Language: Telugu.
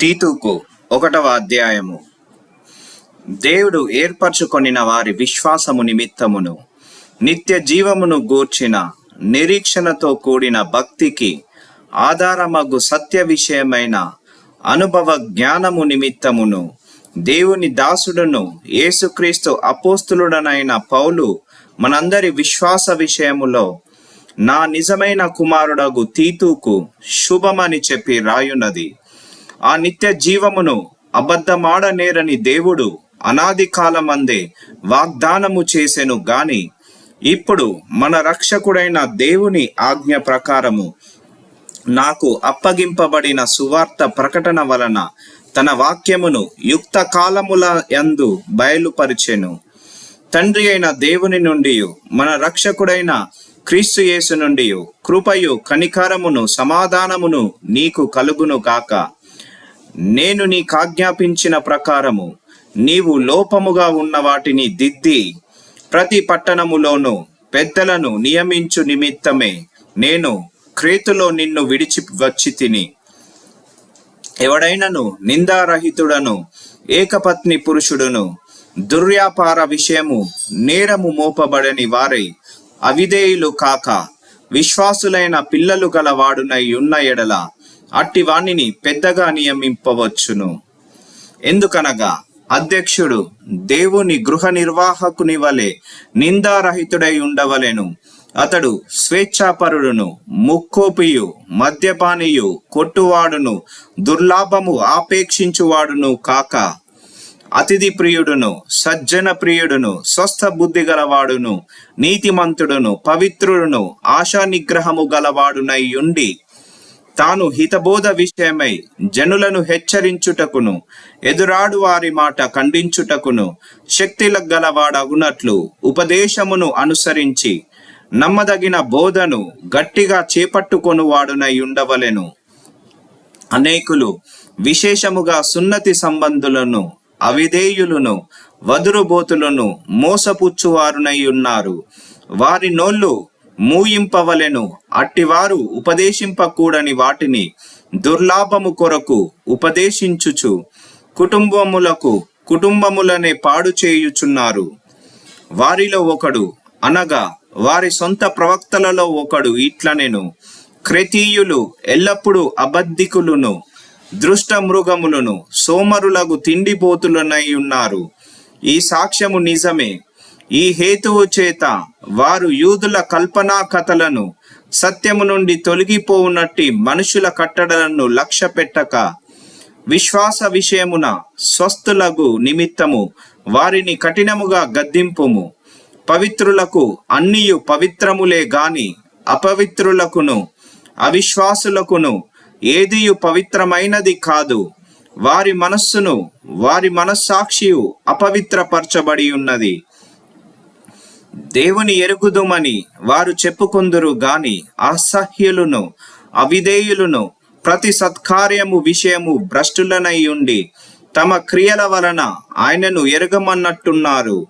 తీతుకు ఒకటవ అధ్యాయము. దేవుడు ఏర్పరచుకొనిన వారి విశ్వాసము నిమిత్తమును నిత్య జీవమును గూర్చిన నిరీక్షణతో కూడిన భక్తికి ఆధారమగు సత్య విషయమైన అనుభవ జ్ఞానము నిమిత్తమును దేవుని దాసుడును యేసుక్రీస్తు అపోస్తులుడనైన పౌలు మనందరి విశ్వాస విషయములో నా నిజమైన కుమారుడగు తీతుకు శుభమని చెప్పి రాయున్నది. ఆ నిత్య జీవమును అబద్ధమాడనేరని దేవుడు అనాది కాలమందే వాగ్దానము చేసెను గాని ఇప్పుడు మన రక్షకుడైన దేవుని ఆజ్ఞ ప్రకారము నాకు అప్పగింపబడిన సువార్త ప్రకటన వలన తన వాక్యమును యుక్త కాలముల యందు బయలుపరిచెను. తండ్రి అయిన దేవుని నుండి మన రక్షకుడైన క్రీస్తు యేసు నుండి కృపయు కనికారమును సమాధానమును నీకు కలుగును గాక. నేను నీకాజ్ఞాపించిన ప్రకారము నీవు లోపముగా ఉన్న వాటిని దిద్ది ప్రతి పట్టణములోను పెద్దలను నియమించు నిమిత్తమే నేను క్రీతులో నిన్ను విడిచి వచ్చి తిని. ఎవడైనను నిందారహితుడను ఏకపత్ని పురుషుడును దుర్వ్యాపార విషయము నేరము మోపబడని వారై అవిధేయులు కాక విశ్వాసులైన పిల్లలు గలవాడునై ఉన్న ఎడల అట్టి వాణిని పెద్దగా నియమింపవచ్చును. ఎందుకనగా అధ్యక్షుడు దేవుని గృహ నిర్వాహకుని వలె నిందారహితుడై ఉండవలెను. అతడు స్వేచ్ఛాపరుడును ముక్కోపియు మద్యపానియు కొట్టువాడును దుర్లాభము ఆపేక్షించువాడును కాక అతిథి ప్రియుడును సజ్జన ప్రియుడును స్వస్థ బుద్ధి గలవాడును నీతిమంతుడును పవిత్రుడును ఆశా నిగ్రహము గలవాడునై ఉండి తాను హితబోధ విషయమై జనులను హెచ్చరించుటకును ఎదురాడు వారి మాట ఖండించుటకును శక్తిల గలవాడగునట్లు ఉపదేశమును అనుసరించి నమ్మదగిన బోధను గట్టిగా చేపట్టుకొనువాడునై ఉండవలెను అనేకులు విశేషముగా సున్నతి సంబంధులను అవిధేయులను వదురుబోతులను మోసపుచ్చువారునై ఉన్నారు వారి నోళ్ళు మూయింపవలెను. అట్టివారు ఉపదేశింపకూడని వాటిని దుర్లాభము కొరకు ఉపదేశించుచు కుటుంబములకు కుటుంబములనే పాడు చేయుచున్నారు. వారిలో ఒకడు అనగా వారి సొంత ప్రవక్తలలో ఒకడు ఇట్లనెను. క్రెతీయులు ఎల్లప్పుడూ అబద్ధికులను దృష్ట మృగములను సోమరులకు తిండిపోతులనై ఉన్నారు. ఈ సాక్ష్యము నిజమే. ఈ హేతువు చేత వారు యూదుల కల్పనా కథలను సత్యము నుండి తొలగిపోవునట్టి మనుషుల కట్టడలను లక్ష్య పెట్టక విశ్వాస విషయమున స్వస్థులకు నిమిత్తము వారిని కఠినముగా గద్దింపుము. పవిత్రులకు అన్నియు పవిత్రములే గాని అపవిత్రులకును అవిశ్వాసులకును ఏదియు పవిత్రమైనది కాదు. వారి మనస్సును వారి మనస్సాక్షియు అపవిత్రపరచబడి ఉన్నది దేవుని ఎరుగుదుమని వారు చెప్పుకుందురు గాని అసహ్యులను అవిధేయులను ప్రతి సత్కార్యము విషయము భ్రష్టులనై ఉండి తమ క్రియల వలన ఆయనను ఎరగమన్నట్టున్నారు.